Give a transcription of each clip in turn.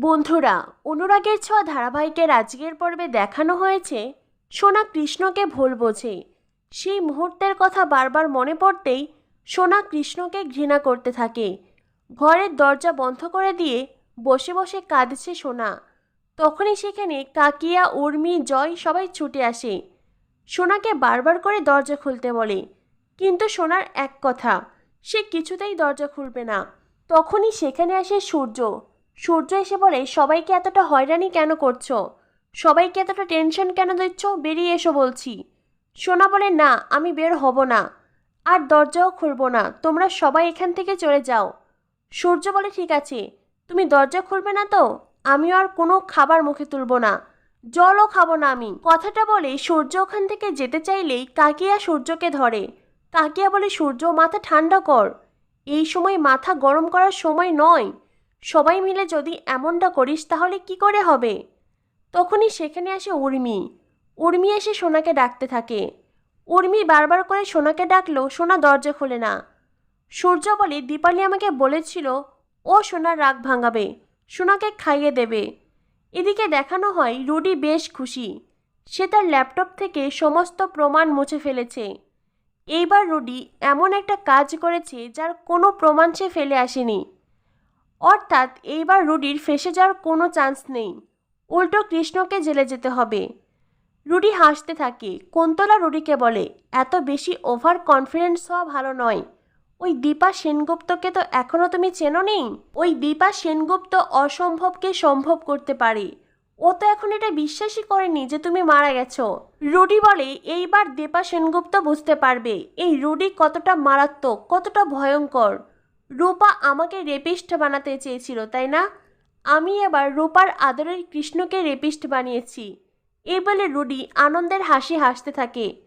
বন্ধুরা, অনুরাগের ছোঁয়া ধারাবাহিকের আজকের পর্বে দেখানো হয়েছে সোনা কৃষ্ণকে ভুল বোঝে। সেই মুহূর্তের কথা বারবার মনে পড়তেই সোনা কৃষ্ণকে ঘৃণা করতে থাকে। ঘরের দরজা বন্ধ করে দিয়ে বসে বসে কাঁদছে সোনা। তখনই সেখানে কাকিয়া, উর্মি, জয় সবাই ছুটে আসে। সোনাকে বারবার করে দরজা খুলতে বলে। কিন্তু সোনার এক কথা, সে কিছুতেই দরজা খুলবে না। তখনই সেখানে আসে সূর্য। সূর্য এসে বলে, সবাইকে এতটা হয়রানি কেন করছ? সবাইকে এতটা টেনশন কেন দিচ্ছ? বেরিয়ে এসো বলছি। সোনা বলে, না, আমি বের হব না। আর দরজাও খুলব না। তোমরা সবাই এখান থেকে চলে যাও। সূর্য বলে, ঠিক আছে। তুমি দরজা খুলবে না তো? আমিও আর কোনো খাবার মুখে তুলব না। জলও খাব না আমি। কথাটা বলে, সূর্য ওখান থেকে যেতে চাইলেই কাকিয়া সূর্যকে ধরে। কাকিয়া বলে, সূর্য, মাথা ঠান্ডা কর। এই সময় মাথা গরম করার সময় নয়। সবাই মিলে যদি এমনটা করিস, তাহলে কি করে হবে? তখনই সেখানে আসে উর্মি। উর্মি এসে সোনাকে ডাকতে থাকে। উর্মি বারবার করে সোনাকে ডাকলেও সোনা দরজা খোলে না। সূর্য বলে, দীপালি আমাকে বলেছিল, ও সোনার রাগ ভাঙাবে, সোনাকে খাইয়ে দেবে। এদিকে দেখানো হয়, রুডি বেশ খুশি। সে তার ল্যাপটপ থেকে সমস্ত প্রমাণ মুছে ফেলেছে। এইবার রুডি এমন একটা কাজ করেছে, যার কোনো প্রমাণ সে ফেলে আসেনি। অর্থাৎ এইবার রুডির ফেসে যাওয়ার কোনো চান্স নেই। উল্টো কৃষ্ণকে জেলে যেতে হবে। রুডি হাসতে থাকে। কুন্তলা রুডিকে বলে, এত বেশি ওভার কনফিডেন্স হওয়া ভালো নয়। ওই দীপা সেনগুপ্তকে তো এখনও তুমি চেনো নেই? ওই দীপা সেনগুপ্ত অসম্ভবকে সম্ভব করতে পারে। ও তো এখন এটা বিশ্বাসই করেনি যে তুমি মারা গেছো। রুডি বলে, এইবার দীপা সেনগুপ্ত বুঝতে পারবে। এই রুডি কতটা মারাত্মক, কতটা ভয়ঙ্কর। রূপা আমাকে রেপিস্ট বানাতে চেয়েছিল, তাই না? আমি এবার রূপার আদরের কৃষ্ণকে রেপিস্ট বানিয়েছি। এই বলে রুডি আনন্দের হাসি হাসতে থাকে।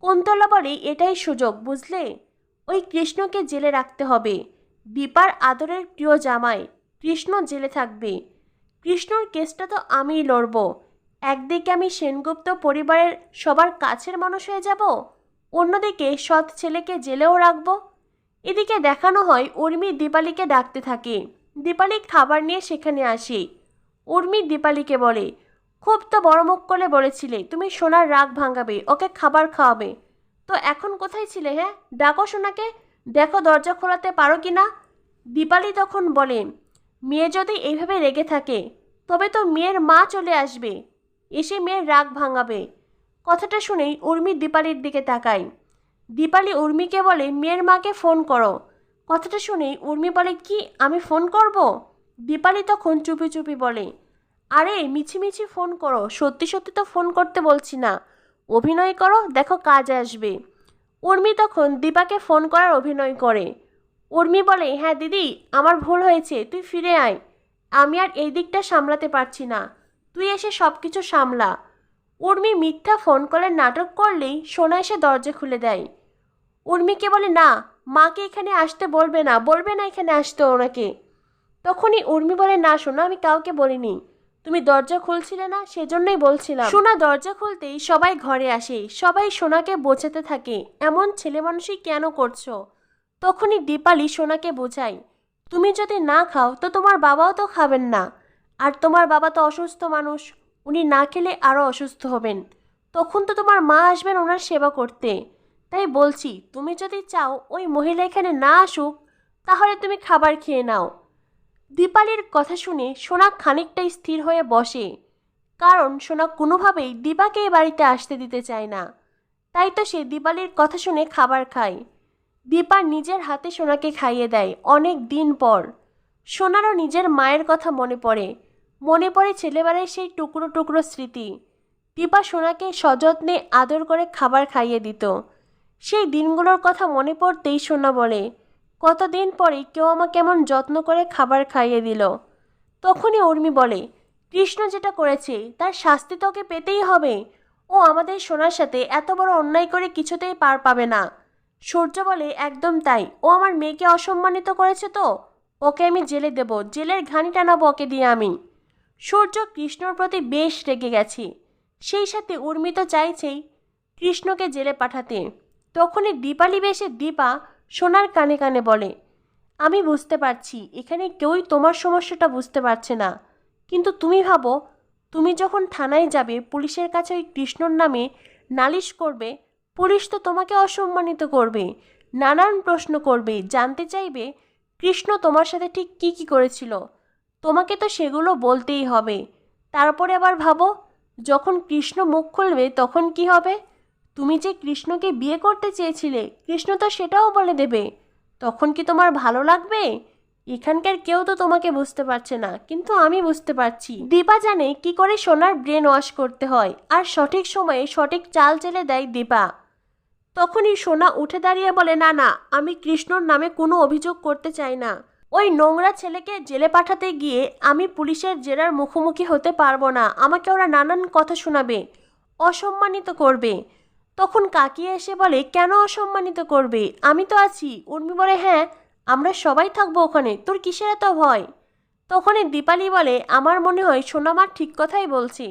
কুন্তলা বলে, এটাই সুযোগ, বুঝলে? ওই কৃষ্ণকে জেলে রাখতে হবে। দীপার আদরের প্রিয় জামাই, কৃষ্ণ জেলে থাকবে। কৃষ্ণর কেসটা তো আমিই লড়ব। একদিকে আমি সেনগুপ্ত পরিবারের সবার কাছের মানুষ হয়ে যাব, অন্যদিকে সৎ ছেলেকে জেলেও রাখব। এদিকে দেখানো হয় উর্মি দীপালিকে ডাকতে থাকে। দীপালি খাবার নিয়ে সেখানে আসে। উর্মি দীপালিকে বলে, খুব তো বড় মুখ করে বলেছিলে, তুমি সোনার রাগ ভাঙাবে, ওকে খাবার খাওয়াবে। তো এখন কোথায় ছিলে হ্যাঁ? ডাকো সোনাকে, দেখো দরজা খোলাতে পারো কি না? দীপালি তখন বলে, মেয়ে যদি এইভাবে রেগে থাকে, তবে তো মেয়ের মা চলে আসবে, এসে মেয়ের রাগ ভাঙাবে। কথাটা শুনেই উর্মি দীপালির দিকে তাকায়। দীপালি উর্মিকে বলে, মেয়ের মাকে ফোন করো। কথাটা শুনেই উর্মি বলে, কি, আমি ফোন করব? দীপালি তখন চুপি চুপি বলে, আরে মিছিমিছি ফোন করো, সত্যি সত্যি তো ফোন করতে বলছি না। অভিনয় করো, দেখো কাজ আসবে। উর্মি তখন দীপাকে ফোন করার অভিনয় করে। উর্মি বলে হ্যাঁ দিদি, আমার ভুল হয়েছে, তুই ফিরে আয়। আমি আর এই দিকটা সামলাতে পারছি না। তুই এসে সব কিছু সামলা। উর্মি মিথ্যা ফোন কলের নাটক করলেই সোনা এসে দরজা খুলে দেয়। উর্মিকে বলে, না, মাকে এখানে আসতে বলবে না বলবে না এখানে আসতে ওনাকে। তখনই উর্মি বলে, না শোনা আমি কাউকে বলিনি। তুমি দরজা খুলছিলে না, সেজন্যই বলছিলাম। সোনা দরজা খুলতেই সবাই ঘরে আসে, সবাই সোনাকে বোঝাতে থাকে, এমন ছেলে মানুষই কেন করছ? তখনই দীপালি সোনাকে বোঝায়, তুমি যদি না খাও, তো তোমার বাবাও তো খাবেন না। আর তোমার বাবা তো অসুস্থ মানুষ উনি না খেলে আরও অসুস্থ হবেন। তখন তো তোমার মা আসবেন ওনার সেবা করতে। তাই বলছি, তুমি যদি চাও ওই মহিলা এখানে না আসুক, তাহলে তুমি খাবার খেয়ে নাও। দীপালির কথা শুনে সোনা খানিকটা স্থির হয়ে বসে। কারণ সোনা কোনোভাবেই দীপাকে এ বাড়িতে আসতে দিতে চায় না। তাই তো সে দীপালির কথা শুনে খাবার খায়। দীপা নিজের হাতে সোনাকে খাইয়ে দেয় অনেক দিন পর। সোনারও নিজের মায়ের কথা মনে পড়ে। মনে পড়ে ছেলেবেলায় সেই টুকরো টুকরো স্মৃতি। দীপা সোনাকে সযত্নে আদর করে খাবার খাইয়ে দিত। সেই দিনগুলোর কথা মনে পড়তেই সোনা বলে, কতদিন পরে কেউ আমাকে এমন যত্ন করে খাবার খাইয়ে দিল? তখনই উর্মি বলে, কৃষ্ণ যেটা করেছে, তার শাস্তি তোকে পেতেই হবে। ও আমাদের সোনার সাথে এত বড় অন্যায় করে কিছুতেই পার পাবে না। সূর্য বলে, একদম তাই। ও আমার মেয়েকে অসম্মানিত করেছে তো? ওকে আমি জেলে দেব। জেলের ঘানি টানাবো ওকে দিয়ে আমি। সূর্য কৃষ্ণর প্রতি বেশ রেগে গেছে। সেই সাথে উর্মি তো চাইছেই কৃষ্ণকে জেলে পাঠাতে। তখনই দীপালি বেশে দীপা সোনার কানে কানে বলে, আমি বুঝতে পারছি, এখানে কেউই তোমার সমস্যাটা বুঝতে পারছে না। কিন্তু তুমি ভাবো, তুমি যখন থানায় যাবে, পুলিশের কাছে ওই কৃষ্ণর নামে নালিশ করবে, পুলিশ তো তোমাকে অসম্মানিত করবে, নানান প্রশ্ন করবে, জানতে চাইবে কৃষ্ণ তোমার সাথে ঠিক কী কী করেছিল। তোমাকে তো সেগুলো বলতেই হবে। তারপরে আবার ভাবো, যখন কৃষ্ণ মুখ খুলবে তখন কি হবে? তুমি যে কৃষ্ণকে বিয়ে করতে চেয়েছিলে, কৃষ্ণ তো সেটাও বলে দেবে। তখন কি তোমার ভালো লাগবে? এখানকার কেউ তো তোমাকে বুঝতে পারছে না, কিন্তু আমি বুঝতে পারছি। দীপা জানে কি করে সোনার ব্রেন ওয়াশ করতে হয়, আর সঠিক সময়ে সঠিক চাল চেলে দেয় দীপা। তখনই সোনা উঠে দাঁড়িয়ে বলে, না না, আমি কৃষ্ণর নামে কোনো অভিযোগ করতে চাই না। ওই নোংরা ছেলেকে জেলে পাঠাতে গিয়ে আমি পুলিশের জেরার মুখোমুখি হতে পারব না। আমাকে ওরা নানান কথা শোনাবে, অসম্মানিত করবে। তখন কাকি এসে বলে, কেন অসম্মানিত করবে? আমি তো আছি। উর্মি বলে হ্যাঁ আমরা সবাই থাকব ওখানে। তোর কিসের এত ভয়? তখনই দীপালি বলে, আমার মনে হয় সোনামার ঠিক কথাই বলছে।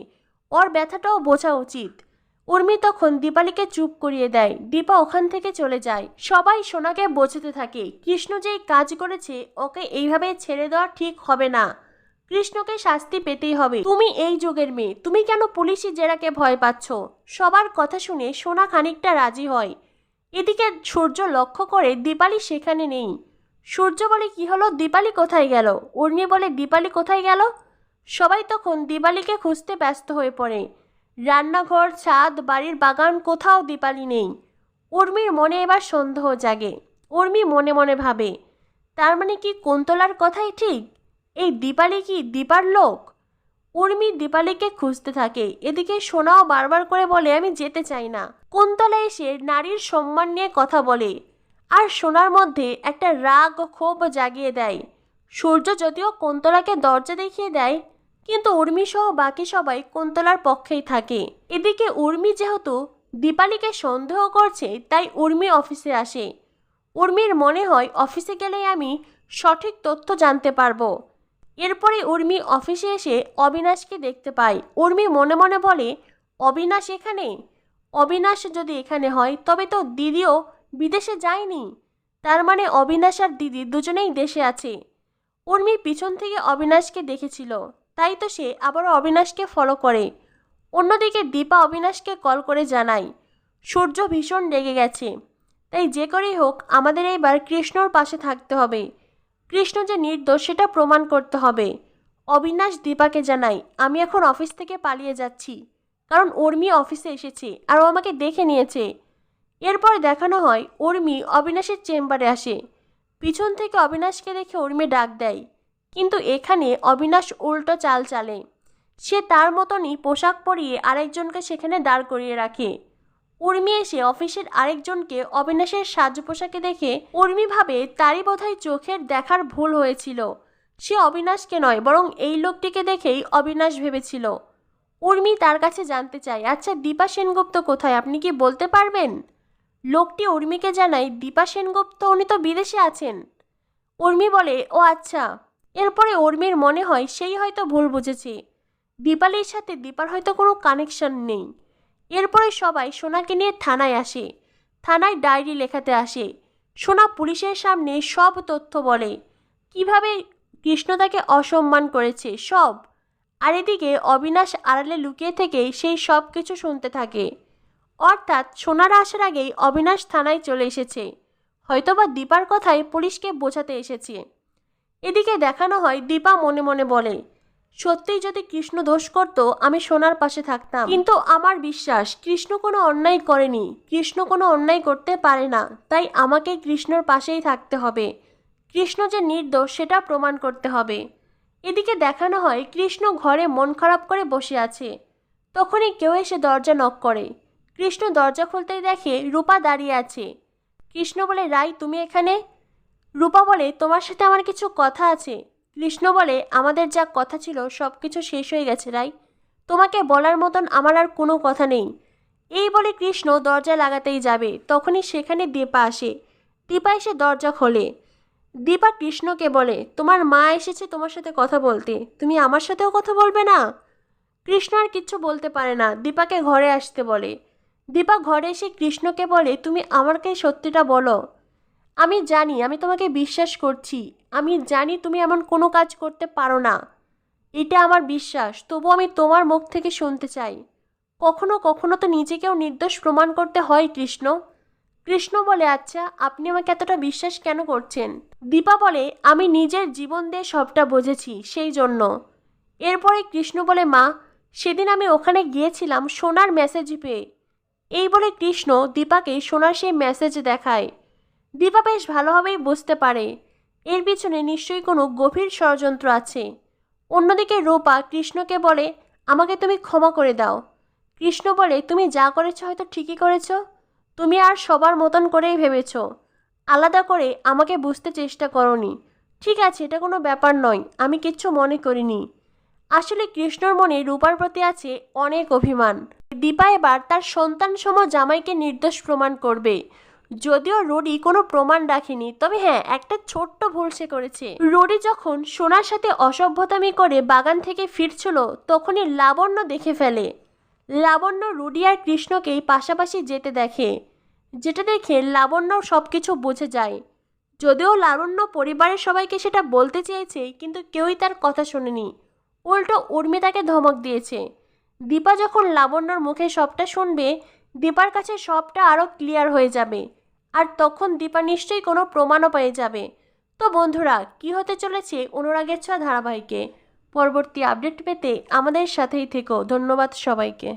ওর ব্যথাটাও বোঝা উচিত। উর্মি তখন দীপালিকে চুপ করিয়ে দেয়। দীপা ওখান থেকে চলে যায়। সবাই সোনাকে বোঝাতে থাকে, কৃষ্ণ যেই কাজ করেছে, ওকে এইভাবে ছেড়ে দেওয়া ঠিক হবে না। কৃষ্ণকে শাস্তি পেতেই হবে। তুমি এই যুগের মেয়ে, তুমি কেন পুলিশি জেরাকে ভয় পাচ্ছ? সবার কথা শুনে সোনা খানিকটা রাজি হয়। এদিকে সূর্য লক্ষ্য করে দীপালি সেখানে নেই। সূর্য বলে, কি হলো? দীপালি কোথায় গেল? উর্মি বলে, দীপালি কোথায় গেল? সবাই তখন দীপালিকে খুঁজতে ব্যস্ত হয়ে পড়ে। রান্নাঘর, ছাদ, বাড়ির বাগান, কোথাও দীপালি নেই। উর্মির মনে এবার সন্দেহ জাগে। উর্মি মনে মনে ভাবে, তার মানে কি কুন্তলার কথাই ঠিক? এই দীপালি কি দীপার লোক? উর্মি দীপালিকে খুঁজতে থাকে। এদিকে সোনাও বারবার করে বলে, আমি যেতে চাই না। কুন্তলা এসে নারীর সম্মান নিয়ে কথা বলে। আর সোনার মধ্যে একটা রাগ ক্ষোভ জাগিয়ে দেয়। সূর্য যদিও কুন্তলাকে দরজা দেখিয়ে দেয় কিন্তু উর্মি সহ বাকি সবাই কুন্তলার পক্ষেই থাকে। এদিকে উর্মি যেহেতু দীপালিকে সন্দেহ করছে, তাই উর্মি অফিসে আসে। উর্মির মনে হয় অফিসে গেলেই আমি সঠিক তথ্য জানতে পারব। এরপরে উর্মি অফিসে এসে অবিনাশকে দেখতে পায়। উর্মি মনে মনে বলে, অবিনাশ এখানে? অবিনাশ যদি এখানে হয়, তবে তো দিদিও বিদেশে যায়নি। তার মানে অবিনাশ আর দিদি দুজনেই দেশে আছে। উর্মি পিছন থেকে অবিনাশকে দেখেছিল। তাই তো সে আবারও অবিনাশকে ফলো করে। অন্যদিকে দীপা অবিনাশকে কল করে জানায়, সূর্য ভীষণ রেগে গেছে। তাই যে করেই হোক, আমাদের এইবার কৃষ্ণর পাশে থাকতে হবে। কৃষ্ণ যে নির্দোষ, সেটা প্রমাণ করতে হবে। অবিনাশ দীপাকে জানাই আমি এখন অফিস থেকে পালিয়ে যাচ্ছি। কারণ উর্মি অফিসে এসেছে, আর ও আমাকে দেখে নিয়েছে। এরপর দেখানো হয়, উর্মি অবিনাশের চেম্বারে আসে। পিছন থেকে অবিনাশকে দেখে উর্মি ডাক দেয় কিন্তু এখানে অবিনাশ উল্টো চাল চালে। সে তার মতনই পোশাক পরিয়ে আরেকজনকে সেখানে দাঁড় করিয়ে রাখে। উর্মি এসে অফিসের আরেকজনকে অবিনাশের সাজ পোশাকে দেখে উর্মি ভাবে তারই বোধহয় চোখের দেখার ভুল হয়েছিল। সে অবিনাশকে নয়, বরং এই লোকটিকে দেখেই অবিনাশ ভেবেছিল। উর্মি তার কাছে জানতে চায় আচ্ছা দীপা সেনগুপ্ত কোথায়? আপনি কি বলতে পারবেন? লোকটি উর্মিকে জানায়, দীপা সেনগুপ্ত, উনি তো বিদেশে আছেন। উর্মি বলে, ও আচ্ছা। এরপরে উর্মির মনে হয় সেই হয়তো ভুল বুঝেছে। দীপালির সাথে দীপার হয়তো কোনো কানেকশন নেই। এরপরে সবাই সোনাকে নিয়ে থানায় আসে। থানায় ডায়েরি লেখাতে আসে। সোনা পুলিশের সামনে সব তথ্য বলে। কীভাবে কৃষ্ণ তাকে অসম্মান করেছে, সব। আর এদিকে অবিনাশ আড়ালে লুকিয়ে থেকে সেই সব কিছু শুনতে থাকে। অর্থাৎ সোনার আসার আগেই অবিনাশ থানায় চলে এসেছে। হয়তোবা দীপার কথায় পুলিশকে বোঝাতে এসেছে। এদিকে দেখানো হয় দীপা মনে মনে বলে, সত্যিই যদি কৃষ্ণ দোষ করত, আমি সোনার পাশে থাকতাম। কিন্তু আমার বিশ্বাস, কৃষ্ণ কোনো অন্যায় করেনি। কৃষ্ণ কোনো অন্যায় করতে পারে না, তাই আমাকে কৃষ্ণর পাশেই থাকতে হবে। কৃষ্ণ যে নির্দোষ, সেটা প্রমাণ করতে হবে। এদিকে দেখানো হয়, কৃষ্ণ ঘরে মন খারাপ করে বসে আছে। তখনই কেউ এসে দরজা নক করে। কৃষ্ণ দরজা খুলতেই দেখে রূপা দাঁড়িয়ে আছে। কৃষ্ণ বলে রাই তুমি এখানে? রূপা বলে, তোমার সাথে আমার কিছু কথা আছে। কৃষ্ণ বলে, আমাদের যা কথা ছিল সব কিছু শেষ হয়ে গেছে, রাই। তোমাকে বলার মতন আমার আর কোনো কথা নেই। এই বলে কৃষ্ণ দরজা লাগাতেই যাবে। তখনই সেখানে দীপা আসে। দীপা এসে দরজা খোলে। দীপা কৃষ্ণকে বলে, তোমার মা এসেছে তোমার সাথে কথা বলতে। তুমি আমার সাথেও কথা বলবে না? কৃষ্ণ আর কিচ্ছু বলতে পারে না। দীপাকে ঘরে আসতে বলে। দীপা ঘরে এসে কৃষ্ণকে বলে, তুমি আমাকে সত্যিটা বলো। আমি জানি, আমি তোমাকে বিশ্বাস করছি। আমি জানি তুমি এমন কোনো কাজ করতে পারো না। এটা আমার বিশ্বাস তবু আমি তোমার মুখ থেকে শুনতে চাই। কখনো কখনো তো নিজেকেও নির্দোষ প্রমাণ করতে হয়, কৃষ্ণ। কৃষ্ণ বলে আচ্ছা আপনি আমাকে এতটা বিশ্বাস কেন করছেন? দীপা বলে, আমি নিজের জীবন দিয়ে সবটা বুঝেছি, সেই জন্য। এরপরে কৃষ্ণ বলে, মা, সেদিন আমি ওখানে গিয়েছিলাম, সোনার মেসেজ পেয়ে। এই বলে কৃষ্ণ দীপাকে সোনার সেই মেসেজ দেখায়। দীপা বেশ ভালোভাবেই বুঝতে পারে। এর পিছনে নিশ্চয়ই কোনো গভীর ষড়যন্ত্র আছে। অন্যদিকে রূপা কৃষ্ণকে বলে, আমাকে তুমি ক্ষমা করে দাও। কৃষ্ণ বলে, তুমি যা করেছ হয়তো ঠিকই করেছ। তুমি আর সবার মতন করেই ভেবেছ। আলাদা করে আমাকে বুঝতে চেষ্টা করনি। ঠিক আছে, এটা কোনো ব্যাপার নয়, আমি কিচ্ছু মনে করিনি। আসলে কৃষ্ণর মনে রূপার প্রতি আছে অনেক অভিমান। দীপা এবার তার সন্তান সম জামাইকে নির্দোষ প্রমাণ করবে। যদিও রোডি কোনো প্রমাণ রাখেনি, তবে হ্যাঁ একটা ছোট্ট ভুল সে করেছে। রোডি যখন সোনার সাথে অসভ্যতামি করে বাগান থেকে ফিরছিল, তখনই লাবণ্য দেখে ফেলে। লাবণ্য রুডি আর কৃষ্ণকেই পাশাপাশি যেতে দেখে, যেটা দেখে লাবণ্য সব কিছু বুঝে যায়। যদিও লাবণ্য পরিবারের সবাইকে সেটা বলতে চেয়েছে, কিন্তু কেউই তার কথা শোনেনি। উল্টো উর্মি তাকে ধমক দিয়েছে। দীপা যখন লাবণ্যর মুখে সবটা শুনবে দীপার কাছে সবটা আরও ক্লিয়ার হয়ে যাবে। আর তখন দীপা নিশ্চয়ই কোনো প্রমাণও পেয়ে যাবে। তো বন্ধুরা, কি হতে চলেছে অনুরাগের ছোঁয়া ধারাবাহিকে? পরবর্তী আপডেট পেতে আমাদের সাথেই থেকো। ধন্যবাদ সবাইকে।